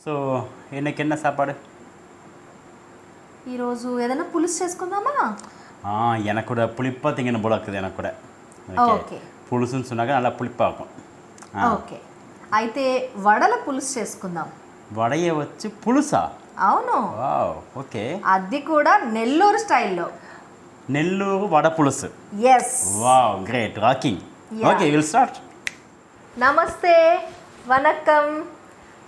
So இன்னைக்கு என்ன சாப்பாடு ఈరోజు ఏదైనా పులుసు చేసుకుందామా ஆ எனக்கு கூட புளிப்பாக திங்கணும் போல இருக்குது எனக்கு கூட ఓకే புழுசுன்னு சொன்னாக்க நல்லா புளிப்பாக இருக்கும் ஆ. ఓకే అయితే వడల పులుసు చేసుకుందాం வடையை வச்சு புழுசா అవును వావ్ ఓకే అది కూడా నెల్లూరు స్టైల్లో నెల్లూరు వడ పులుసు yes wow great rocking Yeah. Okay will start namaste vanakkam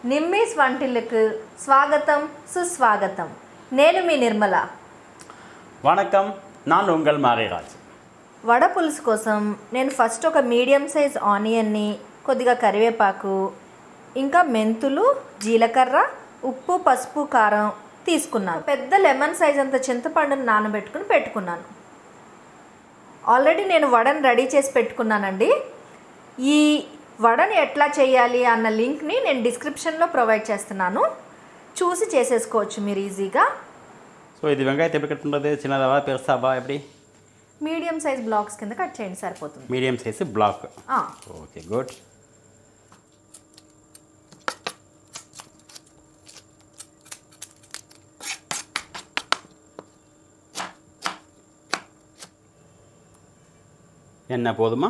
నిమ్మీస్ వంటిల్లుకు స్వాగతం సుస్వాగతం నేను మీ నిర్మల வணக்கம் நான் உங்கள் மாரிராஜ் వడ పులుసు కోసం నేను ఫస్ట్ ఒక మీడియం సైజ్ ఆనియన్ని కొద్దిగా కరివేపాకు ఇంకా మెంతులు జీలకర్ర ఉప్పు పసుపు కారం తీసుకున్నాను పెద్ద లెమన్ సైజ్ అంత చింతపండుని నానబెట్టుకుని పెట్టుకున్నాను ఆల్రెడీ నేను వడని రెడీ చేసి పెట్టుకున్నానండి ఈ వడని ఎట్లా చేయాలి అన్న లింక్ని నేను డిస్క్రిప్షన్లో ప్రొవైడ్ చేస్తున్నాను చూసి చేసేసుకోవచ్చు మీరు ఈజీగా ஸோ இது வெங்காயத்தை எப்படி கட் பண்ணுறது சின்னதாவா பெருசாவா எப்படி మీడియం సైజ్ బ్లాక్స్ కింద కట్ చేయండి సరిపోతుంది மீடியம் சைஸு பிளாக் ఆ, ஓகே குட் என்ன போதுமா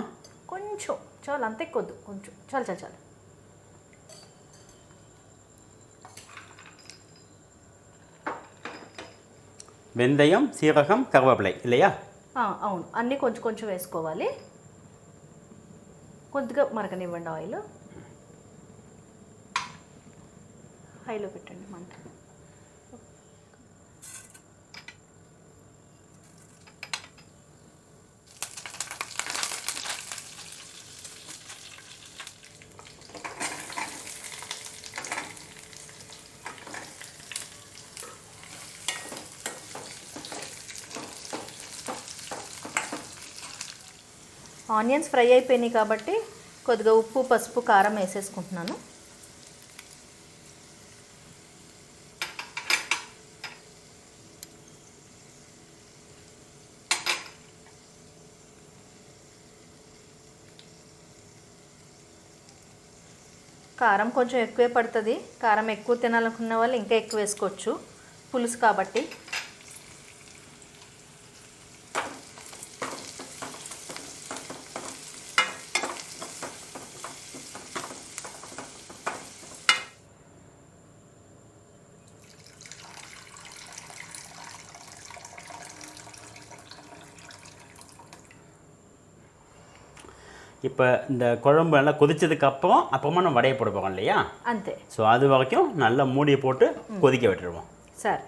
కొంచెం చాలు అంతే కొద్దు కొంచెం చాలు చాలు చాలు வெந்தயம் சீரகம் கருவேப்பிலை இல்லையா ఆ, అవును అన్నీ కొంచెం కొంచెం వేసుకోవాలి కొద్దిగా మరకనివ్వండి ఆయిల్ హైలో పెట్టండి మంట ఆనియన్స్ ఫ్రై అయిపోయినాయి కాబట్టి కొద్దిగా ఉప్పు పసుపు కారం వేసేసుకుంటున్నాను. కారం కొంచెం ఎక్కువే పడుతుంది. కారం ఎక్కువ తినాలనుకున్న వాళ్ళు ఇంకా ఎక్కువ వేసుకోవచ్చు. పులుసు కాబట్టి. இப்போ இந்த குழம்பு நல்லா கொதிச்சதுக்கு அப்புறம் அப்புறமா நம்ம வடையை போட போகிறோம் இல்லையா అంతే ஸோ அது வரைக்கும் நல்லா மூடியை போட்டு கொதிக்க விட்டுருவோம் సరే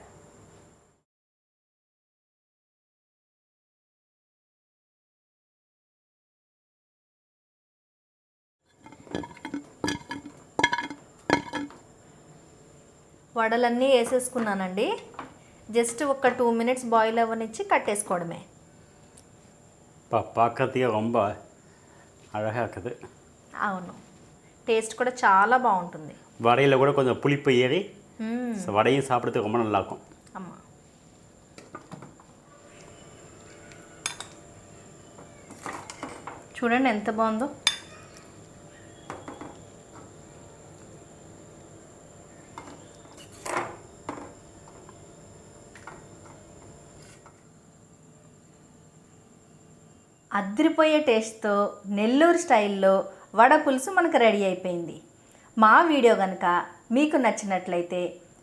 వడలన్నీ వేసేసుకున్నానండి జస్ట్ ఒక టూ మినిట్స్ బాయిల్ అవ్వనిచ్చి కట్టేసుకోవడమే பா பார்க்கறதுக்கே ரொம்ப அழகாக இருக்குது అవును టేస్ట్ కూడా చాలా బాగుంటుంది வடையில் கூட கொஞ்சம் புளிப்பு ஏறி మ్మ్. ஸோ வடையும் சாப்பிட்றதுக்கு ரொம்ப நல்லாயிருக்கும் అమ్మా చూడండి ఎంత బాగుందో అద్రిపోయే టేస్ట్తో నెల్లూరు స్టైల్లో వడ పులుసు మనకు రెడీ అయిపోయింది. మా వీడియో కనుక మీకు నచ్చినట్లయితే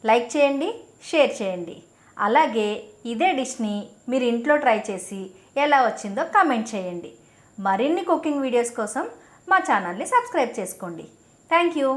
లైక్ చేయండి షేర్ చేయండి. అలాగే ఇదే డిష్ని మీరు ఇంట్లో ట్రై చేసి ఎలా వచ్చిందో కామెంట్ చేయండి. మరిన్ని కుకింగ్ వీడియోస్ కోసం మా ఛానల్ని సబ్స్క్రైబ్ చేసుకోండి. Thank you.